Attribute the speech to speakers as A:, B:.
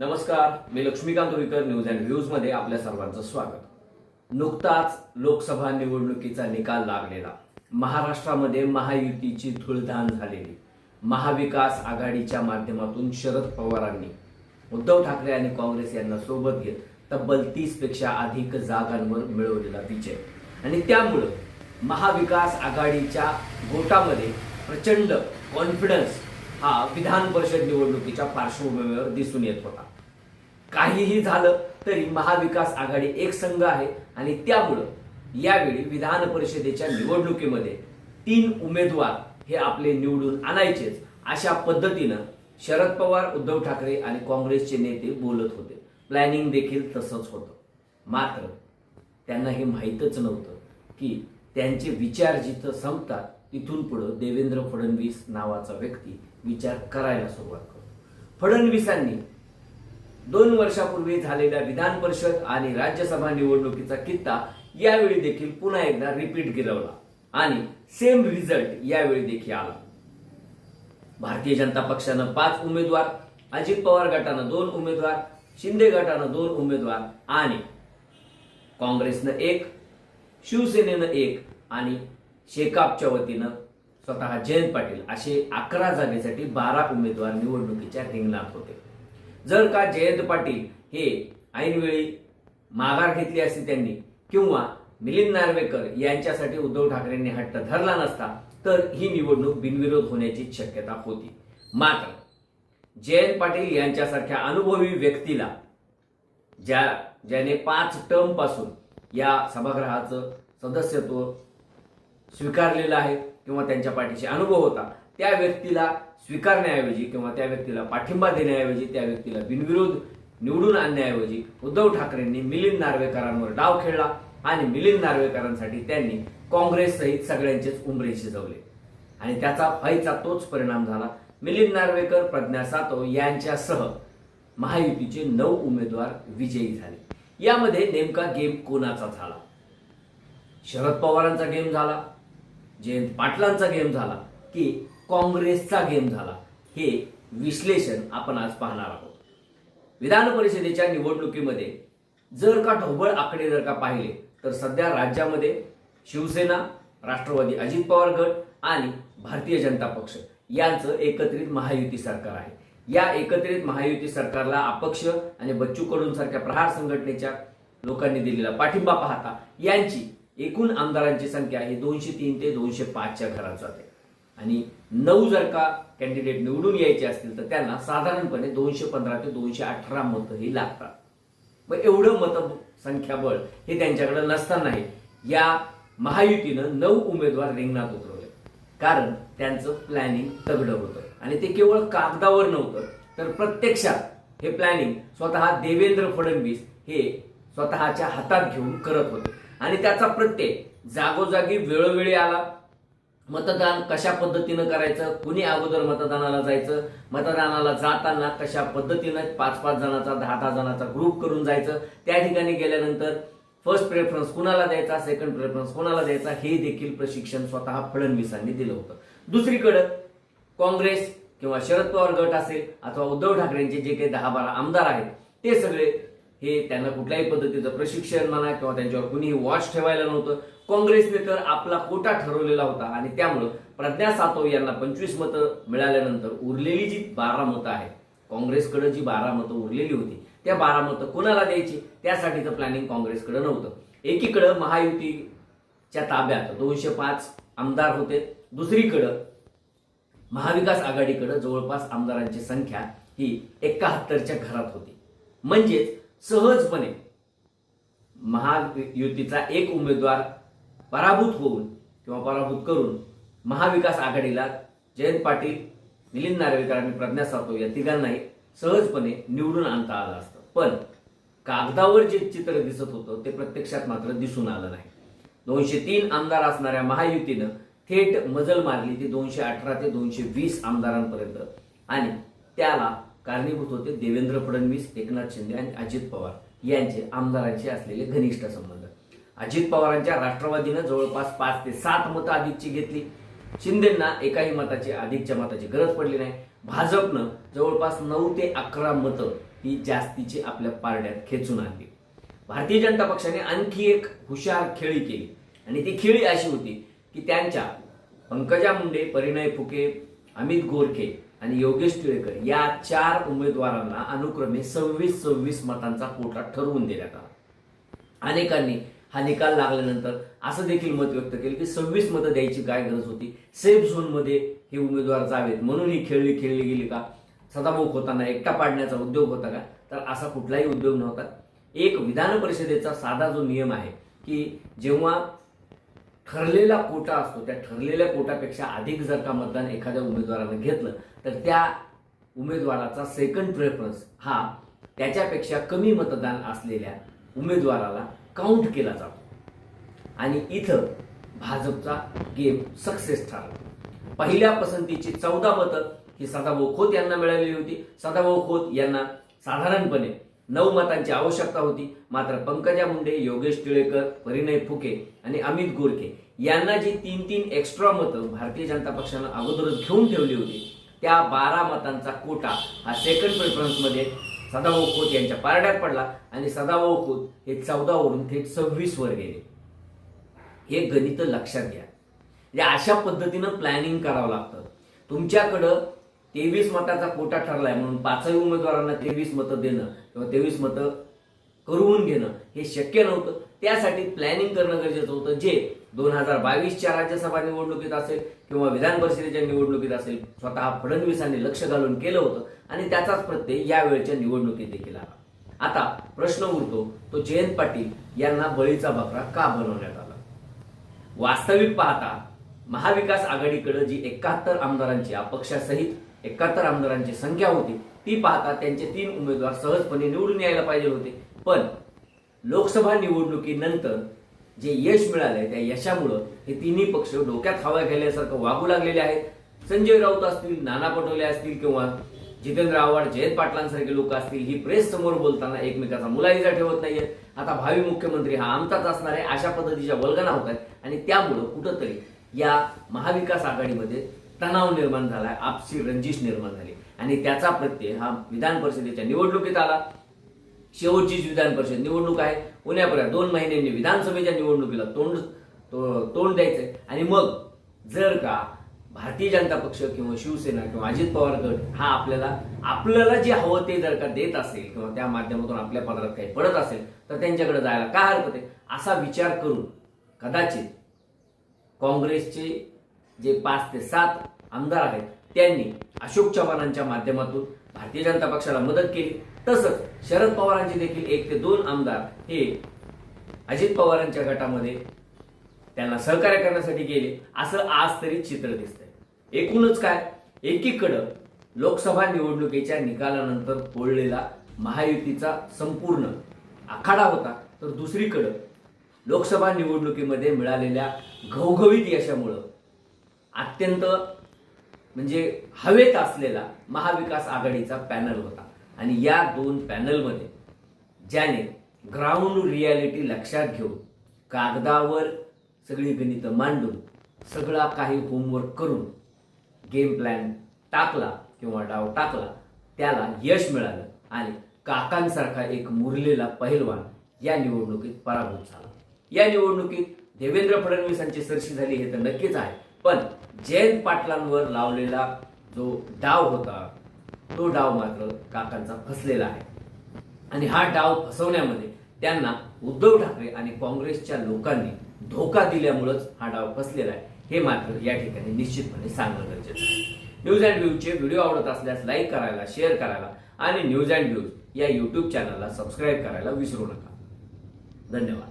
A: नमस्कार मी Laxmikant Ruikar news and व्ह्यूजमध्ये आपल्या सर्वांचं स्वागत. नुकताच लोकसभा निवडणुकीचा निकाल लागलेला. महाराष्ट्रामध्ये महायुतीची धुळधान झालेली. महाविकास आघाडीच्या माध्यमातून शरद पवारांनी उद्धव ठाकरे आणि काँग्रेस यांना सोबत घेत तब्बल तीसपेक्षा अधिक जागांवर मिळवलेला विजय. आणि त्यामुळं महाविकास आघाडीच्या गोटामध्ये प्रचंड कॉन्फिडन्स हा विधान परिषद निवडणुकीच्या पार्श्वभूमीवर दिसून येत होता. काहीही झालं तरी महाविकास आघाडी एक संघ आहे आणि त्यामुळं यावेळी विधान परिषदेच्या निवडणुकीमध्ये तीन उमेदवार हे आपले निवडून आणायचेच अशा पद्धतीनं शरद पवार उद्धव ठाकरे आणि काँग्रेसचे नेते बोलत होते. प्लॅनिंग देखील तसंच होतं. मात्र त्यांना हे माहीतच नव्हतं की त्यांचे विचार जिथं संपतात इथून पुढं देवेंद्र फडणवीस नावाचा व्यक्ती विचार करायला सुरुवात करतो. फडणवीसांनी दोन वर्षापूर्वी झालेल्या विधान परिषद आणि राज्यसभा निवडणुकीचा कित्ता यावेळी देखील पुन्हा एकदा रिपीट गिरवला आणि सेम रिझल्ट यावेळी देखील आला. भारतीय जनता पक्षानं पाच उमेदवार अजित पवार गटानं दोन उमेदवार शिंदे गटानं दोन उमेदवार आणि काँग्रेसनं एक शिवसेनेनं एक आणि शेकापच्या वतीनं स्वतः जयंत पाटील असे अकरा जागेसाठी बारा उमेदवार निवडणुकीच्या रिंगणात होते. जर का जयंत पाटील हे ऐनवेळी माघार घेतली असती त्यांनी किंवा मिलिंद नार्वेकर यांच्यासाठी उद्धव ठाकरेंनी हट्ट धरला नसता तर ही निवडणूक बिनविरोध होण्याची शक्यता होती. मात्र जयंत पाटील यांच्यासारख्या अनुभवी व्यक्तीला ज्या ज्याने पाच टर्मपासून या सभागृहाचं सदस्यत्व स्वीकारलेला आहे किंवा त्यांच्या पाठीशी अनुभव होता त्या व्यक्तीला स्वीकारण्याऐवजी किंवा त्या व्यक्तीला पाठिंबा देण्याऐवजी त्या व्यक्तीला बिनविरोध निवडून आणण्याऐवजी उद्धव ठाकरेंनी मिलिंद नार्वेकरांवर डाव खेळला आणि मिलिंद नार्वेकरांसाठी त्यांनी काँग्रेस सहित सगळ्यांचेच उमरे शिजवले. आणि त्याचा फाईचा तोच परिणाम झाला. मिलिंद नार्वेकर प्रज्ञा सातव यांच्यासह महायुतीचे नऊ उमेदवार विजयी झाले. यामध्ये नेमका गेम कोणाचा झाला? शरद पवारांचा गेम झाला. जयंत पाटलांचा गेम झाला की काँग्रेसचा गेम झाला हे विश्लेषण आपण आज पाहणार आहोत. विधान परिषदेच्या निवडणुकीमध्ये जर का ढोबळ आकडे जर का पाहिले तर सध्या राज्यामध्ये शिवसेना राष्ट्रवादी अजित पवार गट आणि भारतीय जनता पक्ष यांचं एकत्रित महायुती सरकार आहे. या एकत्रित महायुती सरकारला अपक्ष आणि बच्चू कडून सारख्या प्रहार संघटनेच्या लोकांनी दिलेला पाठिंबा पाहता यांची एकूण आमदारांची संख्या ही दोनशे तीन ते दोनशे पाचच्या घरात जाते आणि नऊ जर का कॅन्डिडेट निवडून यायचे असतील तर त्यांना साधारणपणे दोनशे पंधरा ते दोनशे अठरा मतं ही लागतात. मग एवढं मत संख्याबळ हे त्यांच्याकडे नसतानाही या महायुतीनं नऊ उमेदवार रिंगणात उतरवले. कारण त्यांचं प्लॅनिंग तगडं होतं. आणि ते केवळ कागदावर नव्हतं तर प्रत्यक्षात हे प्लॅनिंग स्वतः देवेंद्र फडणवीस हे स्वतःच्या हातात घेऊन करत होते. आणि त्याचा प्रत्यय जागोजागी वेळोवेळी आला. मतदान कशा पद्धतीनं करायचं? कुणी अगोदर मतदानाला जायचं? मतदानाला जाताना कशा पद्धतीनं पाच पाच जणांचा दहा दहा जणांचा ग्रुप करून जायचं? त्या ठिकाणी गेल्यानंतर फर्स्ट प्रेफरन्स कुणाला द्यायचा? सेकंड प्रेफरन्स कुणाला द्यायचा? हे देखील प्रशिक्षण स्वतः फडणवीसांनी दिलं होतं. दुसरीकडं काँग्रेस किंवा शरद पवार गट असेल अथवा उद्धव ठाकरेंचे जे काही दहा बारा आमदार आहेत ते सगळे हे त्यांना कुठल्याही पद्धतीचं प्रशिक्षण म्हणा किंवा त्यांच्यावर कुणीही वॉच ठेवायला नव्हतं. काँग्रेसने तर आपला कोटा ठरवलेला होता आणि त्यामुळं प्रज्ञा सातव यांना पंचवीस मतं मिळाल्यानंतर उरलेली जी बारा मतं आहेत काँग्रेसकडे जी बारा मतं उरलेली होती त्या बारा मतं कोणाला द्यायची? त्यासाठीचं प्लॅनिंग काँग्रेसकडे नव्हतं. एकीकडं महायुतीच्या ताब्यात दोनशे पाच आमदार होते दुसरीकडं महाविकास आघाडीकडे जवळपास आमदारांची संख्या ही एकाहत्तरच्या घरात होती. म्हणजेच सहजपणे महायुतीचा एक उमेदवार पराभूत होऊन किंवा पराभूत करून महाविकास आघाडीला जयंत पाटील मिलिंद नार्वेकर आणि प्रज्ञा सातव या तिघांनाही सहजपणे निवडून आणता आलं असतं. पण कागदावर जे चित्र दिसत होतं ते प्रत्यक्षात मात्र दिसून आलं नाही. दोनशे तीन आमदार असणाऱ्या महायुतीनं थेट मजल मारली ती दोनशे अठरा ते दोनशे वीस आमदारांपर्यंत. आणि त्याला कारणीभूत होते देवेंद्र फडणवीस एकनाथ शिंदे आणि अजित पवार यांचे आमदारांशी असलेले घनिष्ठ संबंध. अजित पवारांच्या राष्ट्रवादीनं जवळपास पाच ते सात मतं अधिकची घेतली. शिंदेना एकाही मताची अधिकच्या मताची गरज पडली नाही. भाजपनं जवळपास नऊ ते अकरा मतं ही जास्तीची आपल्या पारड्यात खेचून आणली. भारतीय जनता पक्षाने आणखी एक हुशार खेळी केली. आणि ती खेळी अशी होती की त्यांच्या पंकजा मुंडे परिणय फुके अमित गोरखे आणि योगेश टिळेकर या चार उमेदवारांना अनुक्रमे सव्वीस सव्वीस मतांचा कोटा ठरवून देण्यात आला अनेकांनी हा निकाल लागल्यानंतर असं देखील मत व्यक्त केलं की सव्वीस मतं द्यायची काय गरज होती? सेफ झोनमध्ये हे उमेदवार जावेत. म्हणून ही खेळली खेळली गेली का? सदाभाऊ होताना एकटा पाडण्याचा उद्योग होता का? तर असा कुठलाही उद्योग नव्हता. एक विधान परिषदेचा साधा जो नियम आहे की जेव्हा ठरलेला कोटा असतो त्या ठरलेल्या कोटापेक्षा अधिक जर का मतदान एखाद्या उमेदवारानं घेतलं तर त्या उमेदवाराचा सेकंड प्रेफरन्स हा त्याच्यापेक्षा कमी मतदान असलेल्या उमेदवाराला काउंट केला जातो. आणि इथं भाजपचा गेम सक्सेस ठरला. पहिल्या पसंतीची चौदा मतं ही सदाभाऊ खोत यांना मिळालेली होती. सदाभाऊ खोत यांना साधारणपणे नऊ मतांची आवश्यकता होती. मात्र पंकजा मुंडे योगेश टिळेकर परिणय फुके आणि अमित गोरखे यांना जी तीन तीन एक्स्ट्रा मतं भारतीय जनता पक्षानं अगोदरच घेऊन ठेवली होती त्या बारा मतांचा कोटा हा सेकंड प्रेफरन्समध्ये सदाभाऊ खोत यांच्या पारड्यात पडला आणि सदाभाऊ खोत हे चौदावरून थेट सव्वीस वर गेले. हे गणित लक्षात घ्या. या अशा पद्धतीनं प्लॅनिंग करावं लागतं. तुमच्याकडं तेवीस मताचा कोटा ठरलाय म्हणून पाचही उमेदवारांना तेवीस मतं देणं किंवा तेवीस मतं करून घेणं हे शक्य नव्हतं. त्यासाठी प्लॅनिंग करणं गरजेचं होतं. जे दोन हजार बावीसच्या राज्यसभा निवडणुकीत असेल किंवा विधान परिषदेच्या निवडणुकीत असेल स्वतः फडणवीसांनी लक्ष घालून केलं होतं आणि त्याचाच प्रत्यय यावेळच्या निवडणुकीत देखील आला. आता प्रश्न उरतो तो जयंत पाटील यांना बळीचा बकरा का बनवण्यात आला? वास्तविक पाहता महाविकास आघाडीकडे जी एकाहत्तर आमदारांची अपक्षासहित एकाहत्तर आमदारांची संख्या होती. ती पाहता त्यांचे तीन उमेदवार सहजपणे निवडून यायला पाहिजे होते. पण लोकसभा निवडणुकीनंतर जे यश मिळालंय त्या यशामुळं हे तिन्ही पक्ष डोक्यात हवा गेल्यासारखं वागू लागलेले आहेत. संजय राऊत असतील नाना पटोले असतील किंवा जितेंद्र आव्हाड जयंत पाटलांसारखे लोक असतील ही प्रेस समोर बोलताना एकमेकाचा मुलाहिजा ठेवत नाहीये आता भावी मुख्यमंत्री हा आमचाच असणार आहे अशा पद्धतीच्या वल्गना होत आहेत. आणि त्यामुळं कुठंतरी या महाविकास आघाडीमध्ये तणाव निर्माण झालाय आपसी रंजिश निर्माण झाली. आणि त्याचा प्रत्यय हा विधान परिषदेच्या निवडणुकीत आला. शेवटचीच विधान परिषद निवडणूक आहे. उन्हापर्यंत दोन महिन्यांनी विधानसभेच्या निवडणुकीला तोंड तोंड द्यायचंय. आणि मग जर का भारतीय जनता पक्ष किंवा शिवसेना किंवा अजित पवार गट हा आपल्याला आपल्याला जे हवं ते जर का देत असेल किंवा त्या माध्यमातून आपल्या पदरात काही पडत असेल तर त्यांच्याकडे जायला काय हरकत आहे? असा विचार करून कदाचित काँग्रेसचे जे पाच ते सात आमदार आहेत त्यांनी अशोक चव्हाणांच्या माध्यमातून भारतीय जनता पक्षाला मदत केली. तसंच शरद पवारांचे देखील एक ते दोन आमदार हे अजित पवारांच्या गटामध्ये त्यांना सहकार्य करण्यासाठी गेले. असं आज तरी चित्र दिसतंय. एकूणच काय? एकीकडं लोकसभा निवडणुकीच्या निकालानंतर पोळलेला महायुतीचा संपूर्ण आखाडा होता. तर दुसरीकडं लोकसभा निवडणुकीमध्ये मिळालेल्या घवघवीत यशामुळं अत्यंत म्हणजे हवेत असलेला महाविकास आघाडीचा पॅनल होता. आणि या दोन पॅनलमध्ये ज्याने ग्राउंड रियालिटी लक्षात घेऊन कागदावर सगळी गणितं मांडून सगळा काही होमवर्क करून गेम प्लॅन टाकला किंवा डाव टाकला त्याला यश मिळालं आणि काकांसारखा एक मुरलेला पहिलवान या निवडणुकीत पराभूत झाला. या निवडणुकीत देवेंद्र फडणवीसांची सरशी झाली हे तर नक्कीच आहे पण जयंत पाटलांवर लावलेला जो डाव होता तो डाव मात्र काकांचा फसलेला आहे. आणि हा डाव फसवण्यामध्ये त्यांना उद्धव ठाकरे आणि काँग्रेसच्या लोकांनी धोका दिल्यामुळंच हा डाव फसलेला आहे हे मात्र या ठिकाणी निश्चितपणे सांगणं गरजेचं आहे. न्यूज अँड व्ह्यूजचे व्हिडिओ आवडत असल्यास लाईक करायला शेअर करायला आणि न्यूज अँड व्ह्यूज या यूट्यूब चॅनलला सबस्क्राईब करायला विसरू नका. धन्यवाद.